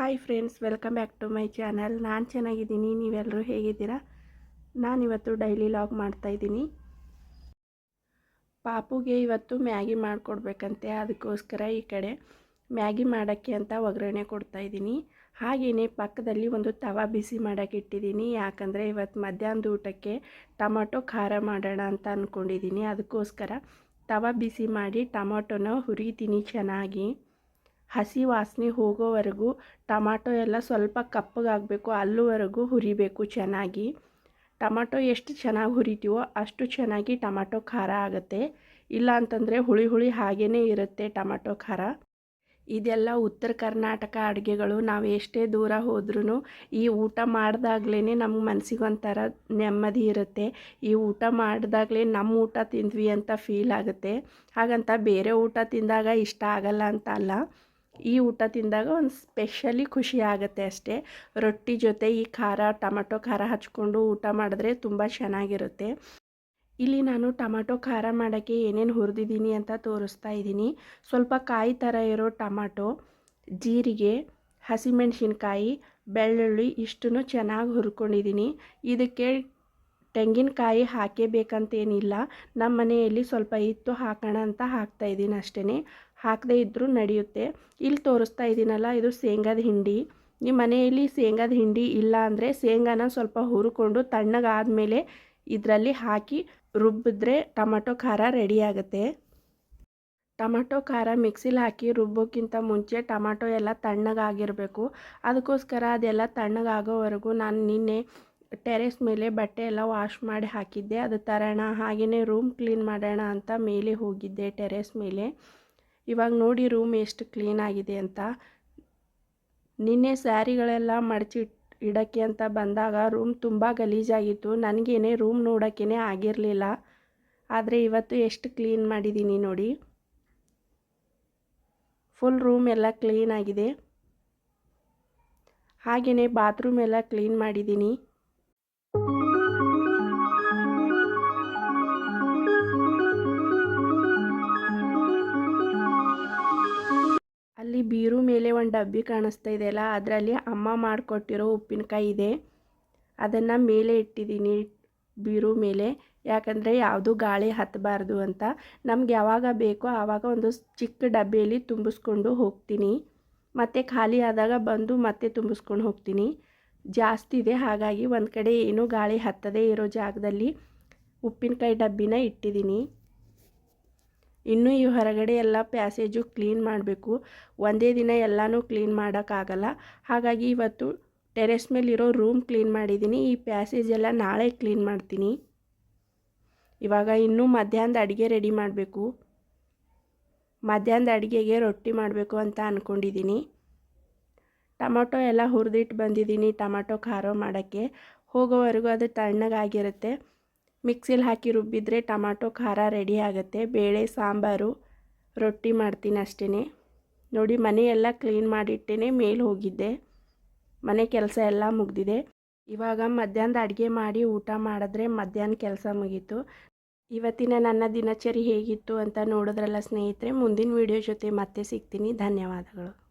Hi friends welcome back to my channel ನಾನು ಚೆನ್ನಾಗಿದ್ದೀನಿ ನೀವೆಲ್ಲರೂ ಹೇಗಿದ್ದೀರಾ? ನಾನಿವತ್ತು ಡೈಲಿ ಲಾಗ್ ಮಾಡ್ತಾಯಿದ್ದೀನಿ ಪಾಪುಗೆ ಇವತ್ತು ಮ್ಯಾಗಿ ಮಾಡಿಕೊಡ್ಬೇಕಂತೆ, ಅದಕ್ಕೋಸ್ಕರ ಈ ಕಡೆ ಮ್ಯಾಗಿ ಮಾಡೋಕ್ಕೆ ಅಂತ ಒಗ್ಗರಣೆ ಕೊಡ್ತಾಯಿದ್ದೀನಿ ಹಾಗೆಯೇ ಪಕ್ಕದಲ್ಲಿ ಒಂದು ತವಾ ಬಿಸಿ ಮಾಡೋಕ್ಕೆ ಇಟ್ಟಿದ್ದೀನಿ. ಯಾಕಂದರೆ ಇವತ್ತು ಮಧ್ಯಾಹ್ನದ ಊಟಕ್ಕೆ ಟೊಮೊಟೊ ಖಾರ ಮಾಡೋಣ ಅಂತ ಅಂದ್ಕೊಂಡಿದ್ದೀನಿ ಅದಕ್ಕೋಸ್ಕರ ತವಾ ಬಿಸಿ ಮಾಡಿ ಟೊಮೊಟೊನ ಹುರಿತೀನಿ ಚೆನ್ನಾಗಿ. ಹಸಿ ವಾಸನೆ ಹೋಗೋವರೆಗೂ ಟಮಾಟೊ ಎಲ್ಲ ಸ್ವಲ್ಪ ಕಪ್ಪಗಾಗಬೇಕು, ಅಲ್ಲಿವರೆಗೂ ಹುರಿಬೇಕು ಚೆನ್ನಾಗಿ. ಟಮಾಟೊ ಎಷ್ಟು ಚೆನ್ನಾಗಿ ಹುರಿತೀವೋ ಅಷ್ಟು ಚೆನ್ನಾಗಿ ಟಮಾಟೊ ಖಾರ ಆಗುತ್ತೆ. ಇಲ್ಲ ಅಂತಂದರೆ ಹುಳಿ ಹುಳಿ ಹಾಗೇ ಇರುತ್ತೆ ಟಮಾಟೊ ಖಾರ. ಇದೆಲ್ಲ ಉತ್ತರ ಕರ್ನಾಟಕ ಅಡುಗೆಗಳು. ನಾವು ಎಷ್ಟೇ ದೂರ ಹೋದ್ರೂ ಈ ಊಟ ಮಾಡಿದಾಗ್ಲೇ ನಮ್ಮ ಮನಸ್ಸಿಗೆ ನೆಮ್ಮದಿ ಇರುತ್ತೆ. ಈ ಊಟ ಮಾಡಿದಾಗಲೇ ನಮ್ಮ ಊಟ ತಿಂದ್ವಿ ಅಂತ ಫೀಲ್ ಆಗುತ್ತೆ. ಹಾಗಂತ ಬೇರೆ ಊಟ ತಿಂದಾಗ ಇಷ್ಟ ಆಗಲ್ಲ ಅಂತ ಅಲ್ಲ. ಈ ಊಟ ತಿಂದಾಗ ಒಂದು ಸ್ಪೆಷಲಿ ಖುಷಿ ಆಗುತ್ತೆ ಅಷ್ಟೇ. ರೊಟ್ಟಿ ಜೊತೆ ಈ ಖಾರ, ಟೊಮಟೊ ಖಾರ ಹಚ್ಕೊಂಡು ಊಟ ಮಾಡಿದ್ರೆ ತುಂಬ ಚೆನ್ನಾಗಿರುತ್ತೆ. ಇಲ್ಲಿ ನಾನು ಟೊಮಟೊ ಖಾರ ಮಾಡೋಕ್ಕೆ ಏನೇನು ಹುರಿದಿದ್ದೀನಿ ಅಂತ ತೋರಿಸ್ತಾ ಇದ್ದೀನಿ. ಸ್ವಲ್ಪ ಕಾಯಿ ಥರ ಇರೋ ಟೊಮಾಟೊ, ಜೀರಿಗೆ, ಹಸಿಮೆಣಸಿನ್ಕಾಯಿ, ಬೆಳ್ಳುಳ್ಳಿ ಇಷ್ಟನ್ನು ಚೆನ್ನಾಗಿ ಹುರ್ಕೊಂಡಿದ್ದೀನಿ. ಇದಕ್ಕೆ ತೆಂಗಿನಕಾಯಿ ಹಾಕೇಬೇಕಂತೇನಿಲ್ಲ. ನಮ್ಮ ಮನೆಯಲ್ಲಿ ಸ್ವಲ್ಪ ಇತ್ತು ಹಾಕೋಣ ಅಂತ ಹಾಕ್ತಾಯಿದ್ದೀನಿ ಅಷ್ಟೇ ಹಾಕದೇ ಇದ್ದರೂ ನಡೆಯುತ್ತೆ. ಇಲ್ಲಿ ತೋರಿಸ್ತಾ ಇದ್ದೀನಲ್ಲ ಇದು ಶೇಂಗಾದ ಹಿಂಡಿ. ನಿಮ್ಮ ಮನೆಯಲ್ಲಿ ಶೇಂಗಾದ ಹಿಂಡಿ ಇಲ್ಲ ಅಂದರೆ ಶೇಂಗಾನ ಸ್ವಲ್ಪ ಹುರ್ಕೊಂಡು ತಣ್ಣಗಾದಮೇಲೆ ಇದರಲ್ಲಿ ಹಾಕಿ ರುಬ್ಬಿದ್ರೆ ಟೊಮಟೊ ಖಾರ ರೆಡಿ ಆಗುತ್ತೆ. ಟೊಮಟೊ ಖಾರ ಮಿಕ್ಸಿಲಿ ಹಾಕಿ ರುಬ್ಬೋಕ್ಕಿಂತ ಮುಂಚೆ ಟೊಮಟೊ ಎಲ್ಲ ತಣ್ಣಗಾಗಿರಬೇಕು. ಅದಕ್ಕೋಸ್ಕರ ಅದೆಲ್ಲ ತಣ್ಣಗಾಗೋವರೆಗೂ ನಾನು ನಿನ್ನೆ ಟೆರೆಸ್ ಮೇಲೆ ಬಟ್ಟೆ ಎಲ್ಲ ವಾಶ್ ಮಾಡಿ ಹಾಕಿದ್ದೆ. ಅದು ತರೋಣ ಹಾಗೆಯೇ ರೂಮ್ ಕ್ಲೀನ್ ಮಾಡೋಣ ಅಂತ ಮೇಲೆ ಹೋಗಿದ್ದೆ ಟೆರೆಸ್ ಮೇಲೆ. ಇವಾಗ ನೋಡಿ ರೂಮ್ ಎಷ್ಟು ಕ್ಲೀನ್ ಆಗಿದೆ ಅಂತ. ನಿನ್ನೆ ಸ್ಯಾರಿಗಳೆಲ್ಲ ಮಡಚಿ ಇಡೋಕ್ಕೆ ಅಂತ ಬಂದಾಗ ರೂಮ್ ತುಂಬ ಗಲೀಜಾಗಿತ್ತು. ನನಗೇನೆ ರೂಮ್ ನೋಡೋಕ್ಕೇ ಆಗಿರಲಿಲ್ಲ. ಆದರೆ ಇವತ್ತು ಎಷ್ಟು ಕ್ಲೀನ್ ಮಾಡಿದ್ದೀನಿ ನೋಡಿ. ಫುಲ್ ರೂಮ್ ಎಲ್ಲ ಕ್ಲೀನ್ ಆಗಿದೆ. ಹಾಗೆಯೇ ಬಾತ್ರೂಮ್ ಎಲ್ಲ ಕ್ಲೀನ್ ಮಾಡಿದ್ದೀನಿ ಅಲ್ಲಿ ಬೀರು ಮೇಲೆ ಒಂದು ಡಬ್ಬಿ ಕಾಣಿಸ್ತಾ ಇದೆಯಲ್ಲ ಅದರಲ್ಲಿ ಅಮ್ಮ ಮಾಡಿಕೊಟ್ಟಿರೋ ಉಪ್ಪಿನಕಾಯಿ ಇದೆ. ಅದನ್ನು ಮೇಲೆ ಇಟ್ಟಿದ್ದೀನಿ ಬೀರು ಮೇಲೆ. ಯಾಕಂದರೆ ಯಾವುದು ಗಾಳಿ ಹತ್ತಬಾರ್ದು ಅಂತ. ನಮ್ಗೆ ಯಾವಾಗ ಬೇಕೋ ಆವಾಗ ಒಂದು ಚಿಕ್ಕ ಡಬ್ಬಿಯಲ್ಲಿ ತುಂಬಿಸ್ಕೊಂಡು ಹೋಗ್ತೀನಿ. ಮತ್ತು ಖಾಲಿ ಆದಾಗ ಬಂದು ಮತ್ತೆ ತುಂಬಿಸ್ಕೊಂಡು ಹೋಗ್ತೀನಿ. ಜಾಸ್ತಿ ಇದೆ, ಹಾಗಾಗಿ ಒಂದು ಕಡೆ ಏನೂ ಗಾಳಿ ಹತ್ತದೇ ಇರೋ ಜಾಗದಲ್ಲಿ ಉಪ್ಪಿನಕಾಯಿ ಡಬ್ಬಿನ ಇಟ್ಟಿದ್ದೀನಿ. ಇನ್ನೂ ಈ ಹೊರಗಡೆ ಎಲ್ಲ ಪ್ಯಾಸೇಜು ಕ್ಲೀನ್ ಮಾಡಬೇಕು. ಒಂದೇ ದಿನ ಎಲ್ಲನೂ ಕ್ಲೀನ್ ಮಾಡೋಕ್ಕಾಗಲ್ಲ. ಹಾಗಾಗಿ ಇವತ್ತು ಟೆರೆಸ್ ಮೇಲಿರೋ ರೂಮ್ ಕ್ಲೀನ್ ಮಾಡಿದ್ದೀನಿ. ಈ ಪ್ಯಾಸೇಜ್ ಎಲ್ಲ ನಾಳೆ ಕ್ಲೀನ್ ಮಾಡ್ತೀನಿ. ಇವಾಗ ಇನ್ನೂ ಮಧ್ಯಾಹ್ನದ ಅಡುಗೆ ರೆಡಿ ಮಾಡಬೇಕು. ಮಧ್ಯಾಹ್ನದ ಅಡುಗೆಗೆ ರೊಟ್ಟಿ ಮಾಡಬೇಕು ಅಂತ ಅಂದ್ಕೊಂಡಿದ್ದೀನಿ ಟೊಮೊಟೊ ಎಲ್ಲ ಹುರಿದಿಟ್ಟು ಬಂದಿದ್ದೀನಿ. ಟೊಮೊಟೊ ಖಾರ ಮಾಡೋಕ್ಕೆ. ಹೋಗೋವರೆಗೂ ಅದು ತಣ್ಣಗಾಗಿರುತ್ತೆ. ಮಿಕ್ಸಿಲಿ ಹಾಕಿ ರುಬ್ಬಿದರೆ ಟಮಾಟೊ ಖಾರ ರೆಡಿ ಆಗುತ್ತೆ. ಬೇಳೆ, ಸಾಂಬಾರು, ರೊಟ್ಟಿ ಮಾಡ್ತೀನಿ ಅಷ್ಟೇ ನೋಡಿ, ಮನೆಯೆಲ್ಲ ಕ್ಲೀನ್ ಮಾಡಿಟ್ಟೇ ಮೇಲೆ ಹೋಗಿದ್ದೆ. ಮನೆ ಕೆಲಸ ಎಲ್ಲ ಮುಗ್ದಿದೆ. ಇವಾಗ ಮಧ್ಯಾಹ್ನದ ಅಡುಗೆ ಮಾಡಿ ಊಟ ಮಾಡಿದ್ರೆ ಮಧ್ಯಾಹ್ನ ಕೆಲಸ ಮುಗೀತು. ಇವತ್ತಿನ ನನ್ನ ದಿನಚರಿ ಹೇಗಿತ್ತು ಅಂತ ನೋಡಿದ್ರಲ್ಲ ಸ್ನೇಹಿತರೆ, ಮುಂದಿನ ವಿಡಿಯೋ ಜೊತೆ ಮತ್ತೆ ಸಿಗ್ತೀನಿ. ಧನ್ಯವಾದಗಳು.